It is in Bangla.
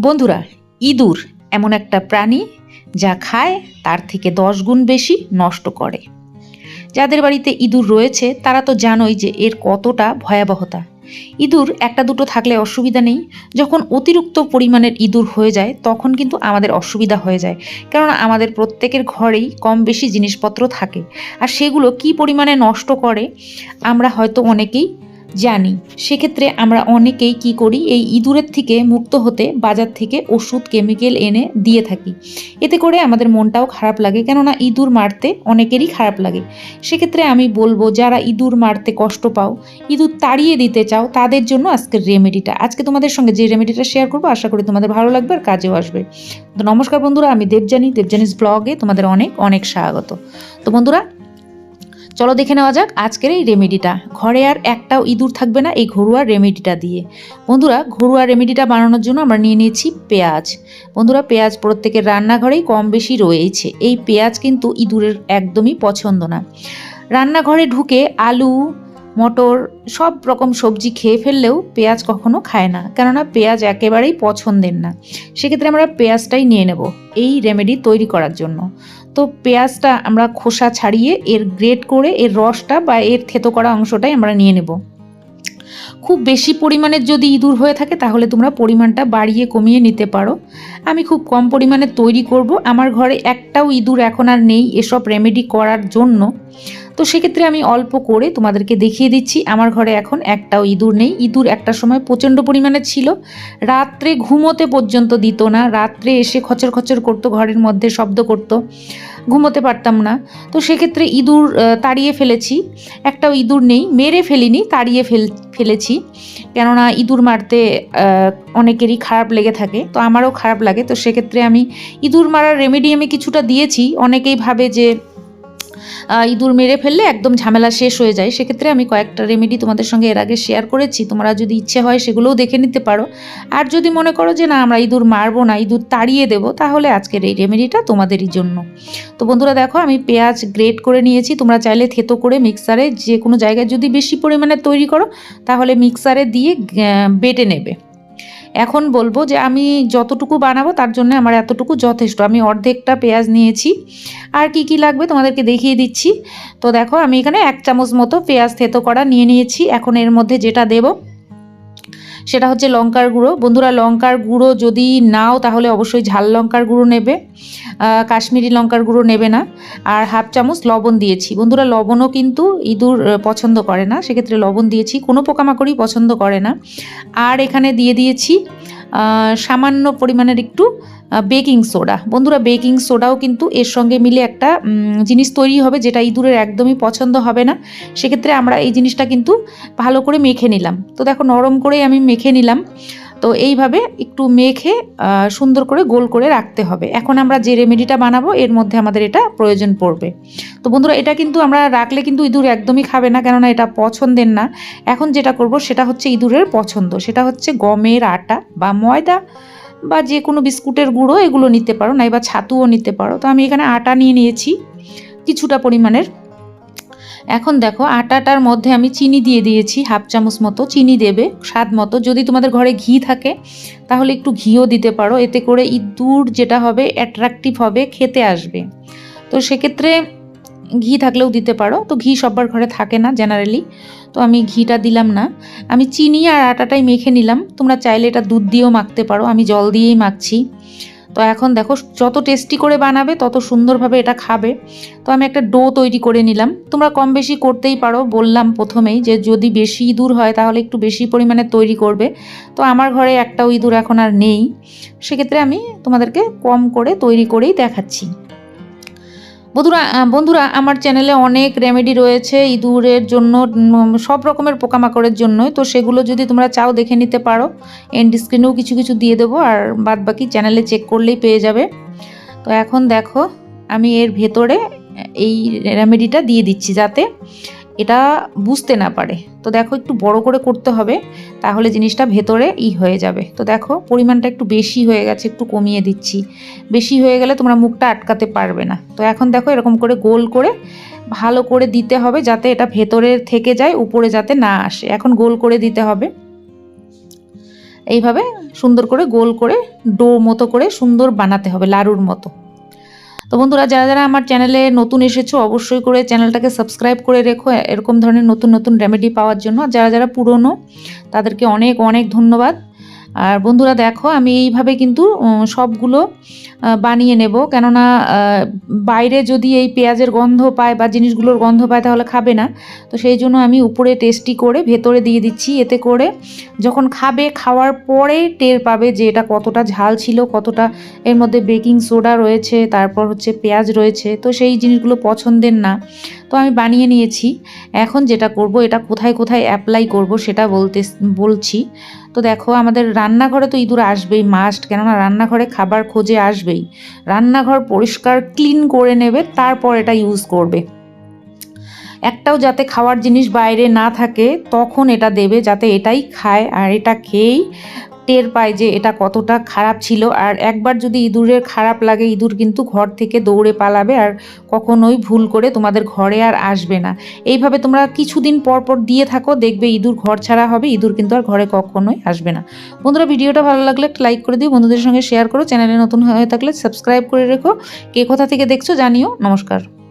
বন্ধুরা, ইঁদুর এমন একটা প্রাণী যা খায়, তার থেকে দশ গুণ বেশি নষ্ট করে। যাদের বাড়িতে ইঁদুর রয়েছে, তারা তো জানোই যে এর কতটা ভয়াবহতা। ইঁদুর একটা দুটো থাকলে অসুবিধা নেই। যখন অতিরিক্ত পরিমাণের ইঁদুর হয়ে যায়, তখন কিন্তু আমাদের অসুবিধা হয়ে যায়। কেননা আমাদের প্রত্যেকের ঘরেই কম বেশি জিনিসপত্র থাকে। আর সেগুলো কি পরিমাণে নষ্ট করে, আমরা হয়তো অনেকেই জানি, সেক্ষেত্রে আমরা অনেকেই কি করি, এই ইঁদুরের থেকে মুক্ত হতে বাজার থেকে ওষুধ, কেমিক্যাল এনে দিয়ে থাকি। এতে করে আমাদের মনটাও খারাপ লাগে, কেননা ইঁদুর মারতে অনেকেরই খারাপ লাগে। সেক্ষেত্রে আমি বলব, যারা ইঁদুর মারতে কষ্ট পাও, ইঁদুর তাড়িয়ে দিতে চাও, তাদের জন্য আজকের রেমেডিটা। আজকে তোমাদের সঙ্গে যে রেমেডিটা শেয়ার করব, আশা করি তোমাদের ভালো লাগবে আর কাজেও আসবে। তো নমস্কার বন্ধুরা, আমি দেবজানি দেবজানিস ব্লগে তোমাদের অনেক অনেক স্বাগত। তো বন্ধুরা চলো দেখে নেওয়া যাক আজকের এই রেমেডিটা ঘরে আর একটাও ইঁদুর থাকবে না এই ঘরোয়া রেমেডিটা দিয়ে। বন্ধুরা, ঘরোয়া রেমেডিটা বানানোর জন্য আমরা নিয়ে নিয়েছি পেঁয়াজ। বন্ধুরা, পেঁয়াজ প্রত্যেকের রান্নাঘরেই কম বেশি রয়েছে এই পেঁয়াজ কিন্তু ইঁদুরের একদমই পছন্দ না। রান্নাঘরে ঢুকে আলু, মটর সব রকম সবজি খেয়ে ফেললেও পেঁয়াজ কখনো খায় না। কেননা পেঁয়াজ একেবারেই পছন্দের না। সেক্ষেত্রে আমরা পেঁয়াজটাই নিয়ে নেব এই রেমেডি তৈরি করার জন্য। তো পেঁয়াজটা আমরা খোসা ছাড়িয়ে এর গ্রেট করে, এর রসটা বা এর থেতো করা অংশটাই আমরা নিয়ে নেব। খুব বেশি পরিমাণের যদি ইঁদুর হয়ে থাকে, তাহলে তোমরা পরিমাণটা বাড়িয়ে কমিয়ে নিতে পারো। আমি খুব কম পরিমাণে তৈরি করব। আমার ঘরে একটাও ইঁদুর এখন আর নেই এসব রেমেডি করার জন্য। তো সেক্ষেত্রে আমি অল্প করে তোমাদেরকে দেখিয়ে দিচ্ছি, আমার ঘরে এখন একটাও ইঁদুর নেই। ইঁদুর একটা সময় প্রচণ্ড পরিমাণে ছিল। রাত্রে ঘুমোতে পর্যন্ত দিত না। রাত্রে এসে খচর খচর করতো, ঘরের মধ্যে শব্দ করতো। ঘুমোতে পারতাম না। তো সেক্ষেত্রে ইঁদুর তাড়িয়ে ফেলেছি। একটাও ইঁদুর নেই। মেরে ফেলিনি, তাড়িয়ে ফেল, ফেলেছি। কেননা ইঁদুর মারতে অনেকেরই খারাপ লেগে থাকে। তো আমারও খারাপ লাগে। তো সেক্ষেত্রে আমি ইঁদুর মারার রেমেডি আমি কিছুটা দিয়েছি। অনেকেই ভাবে যে ইঁদুর মেরে ফেললে একদম ঝামেলা শেষ হয়ে যায়। সেক্ষেত্রে আমি কয়েকটা রেমেডি তোমাদের সঙ্গে এর আগে শেয়ার করেছি। তোমরা যদি ইচ্ছে হয় সেগুলোও দেখে নিতে পারো। আর যদি মনে করো যে, না, আমরা ইঁদুর মারবো না, ইঁদুর তাড়িয়ে দেবো, তাহলে আজকের এই রেমেডিটা তোমাদেরই জন্য। তো বন্ধুরা দেখো, আমি পেঁয়াজ গ্রেট করে নিয়েছি। তোমরা চাইলে থেতো করে মিক্সারে যে কোনো জায়গায় যদি বেশি পরিমাণে তৈরি করো, তাহলে মিক্সারে দিয়ে বেটে নেবে। এখন বলব যে আমি যতটুকু বানাবো তার জন্য আমার এতটুকু যথেষ্ট। আমি অর্ধেকটা পেঁয়াজ নিয়েছি। আর কি কি লাগবে তোমাদেরকে দেখিয়ে দিচ্ছি। তো দেখো আমি এখানে এক চামচ মতো পেঁয়াজ থেতো করা নিয়ে নিয়েছি। এখন এর মধ্যে যেটা দেব সেটা হচ্ছে লঙ্কার গুঁড়ো। বন্ধুরা, লঙ্কার গুঁড়ো যদি নাও, তাহলে অবশ্যই ঝাল লঙ্কার গুঁড়ো নেবে। কাশ্মীরি লঙ্কার গুঁড়ো নেবে না। আর হাফ চামচ লবণ দিয়েছি। বন্ধুরা, লবণও কিন্তু ইঁদুর পছন্দ করে না। সেক্ষেত্রে লবণ দিয়েছি। কোনো পোকামাকড়ই পছন্দ করে না। আর এখানে দিয়ে দিয়েছি সামান্য পরিমাণের একটু বেকিং সোডা বন্ধুরা বেকিং সোডাও কিন্তু এর সঙ্গে মিলে একটা জিনিস তৈরি হবে যেটা ইঁদুরের একদমই পছন্দ হবে না। সেক্ষেত্রে আমরা এই জিনিসটা কিন্তু ভালো করে মেখে নিলাম। তো দেখো, নরম করেই আমি মেখে নিলাম। তো এইভাবে একটু মেখে সুন্দর করে গোল করে রাখতে হবে। এখন আমরা যে রেমেডিটা বানাবো, এর মধ্যে আমাদের এটা প্রয়োজন পড়বে। তো বন্ধুরা, এটা কিন্তু আমরা রাখলে কিন্তু ইঁদুর একদমই খাবে না, কেননা এটা পছন্দের না। এখন যেটা করব, সেটা হচ্ছে ইঁদুরের পছন্দ। সেটা হচ্ছে গমের আটা বা ময়দা বা যে কোনো বিস্কুটের গুঁড়ো, এগুলো নিতে পারো নাই বা ছাতুও নিতে পারো। তো আমি এখানে আটা নিয়ে নিয়েছি, কিছুটা পরিমাণের। এখন দেখো, আটাটার মধ্যে আমি চিনি দিয়ে দিয়েছি, হাফ চামচ মতো চিনি দেবে, স্বাদ মতো। যদি তোমাদের ঘরে ঘি থাকে, তাহলে একটু ঘিও দিতে পারো। এতে করে ইঁদুর যেটা হবে অ্যাট্রাকটিভ হবে, খেতে আসবে। তো সেক্ষেত্রে ঘি থাকলেও দিতে পারো। তো ঘি সবার ঘরে থাকে না জেনারেলি তো আমি ঘিটা দিলাম না। আমি চিনি আর আটাটাই মেখে নিলাম। তোমরা চাইলে এটা দুধ দিয়েও মাখতে পারো। আমি জল দিয়েই মাখছি। তো এখন দেখো যত টেস্টি করে বানাবে, তত সুন্দরভাবে এটা খাবে। তো আমি একটা ডো তৈরি করে নিলাম। তোমরা কম বেশি করতেই পারো, বললাম প্রথমেই যে যদি বেশি ইঁদুর হয়, তাহলে একটু বেশি পরিমাণে তৈরি করবে। তো আমার ঘরে একটাও ইঁদুর এখন আর নেই। সেক্ষেত্রে আমি তোমাদেরকে কম করে তৈরি করেই দেখাচ্ছি। বন্ধুরা বন্ধুরা, আমার চ্যানেলে অনেক রেমেডি রয়েছে ইঁদুরের জন্য সব রকমের পোকামাকড়ের জন্যই। তো সেগুলো যদি তোমরা চাও দেখে নিতে পারো। এন্ড স্ক্রিনেও কিছু কিছু দিয়ে দেবো, আর বাদ বাকি চ্যানেলে চেক করলেই পেয়ে যাবে। তো এখন দেখো, আমি এর ভেতরে এই রেমেডিটা দিয়ে দিচ্ছি যাতে এটা বুঝতে না পারে। তো দেখো একটু বড় করে করতে হবে, তাহলে জিনিসটা ভেতরে ই হয়ে যাবে। তো দেখো পরিমাণটা একটু বেশি হয়ে গেছে, একটু কমিয়ে দিচ্ছি। বেশি হয়ে গেলে তোমরা মুখটা আটকাতে পারবে না। তো এখন দেখো এরকম করে গোল করে ভালো করে দিতে হবে যাতে এটা ভেতরে থেকে যায়, উপরে যাতে না আসে। এখন গোল করে দিতে হবে। এইভাবে সুন্দর করে গোল করে ডো মতো করে সুন্দর বানাতে হবে লাড়ুর মতো। তো বন্ধুরা, যারা যারা আমার চ্যানেলে নতুন এসেছ, অবশ্যই করে চ্যানেলটাকে সাবস্ক্রাইব করে রেখো, এরকম ধরনের নতুন নতুন রেমেডি পাওয়ার জন্য। যারা যারা পুরনো, তাদেরকে অনেক অনেক ধন্যবাদ। আর বন্ধুরা দেখো, আমি এইভাবে কিন্তু সবগুলো বানিয়ে নেব। কেননা বাইরে যদি এই পেঁয়াজের গন্ধ পায় বা জিনিসগুলোর গন্ধ পায় তাহলে খাবে না। তো সেই জন্য আমি উপরে টেস্টি করে ভেতরে দিয়ে দিচ্ছি। এতে করে যখন খাবে, খাওয়ার পরে টের পাবে যে এটা কতটা ঝাল ছিল, কতটা এর মধ্যে বেকিং সোডা রয়েছে, তারপর হচ্ছে পেঁয়াজ রয়েছে। তো সেই জিনিসগুলো পছন্দের না। তো আমি বানিয়ে নিয়েছি। এখন যেটা করব, এটা কোথায় কোথায় অ্যাপ্লাই করব সেটা বলতে, বলছি। তো দেখো, আমাদের রান্নাঘরে তো ইঁদুর আসবেই মাস্ট কেননা রান্নাঘরে খাবার খোঁজে আসবেই। রান্নাঘর পরিষ্কার ক্লিন করে নেবে, তারপর এটা ইউজ করবে। একটাও যাতে খাওয়ার জিনিস বাইরে না থাকে, তখন এটা দেবে, যাতে এটাই খায় আর এটা খেয়েই টের পায় যে এটা কতটা খারাপ ছিল। আর একবার যদি ইঁদুরের খারাপ লাগে, ইঁদুর কিন্তু ঘর থেকে দৌড়ে পালাবে আর কখনোই ভুল করে তোমাদের ঘরে আর আসবে না। এইভাবে তোমরা কিছুদিন পর পর দিয়ে থাকো, দেখবে ইঁদুর ঘর ছাড়া হবে, ইঁদুর কিন্তু আর ঘরে কখনোই আসবে না। বন্ধুরা, ভিডিওটা ভালো লাগলে লাইক করে দিও, বন্ধুদের সঙ্গে শেয়ার করো। চ্যানেলে নতুন হয়ে থাকলে সাবস্ক্রাইব করে রেখো। কে কোথা থেকে দেখছ জানিও। নমস্কার।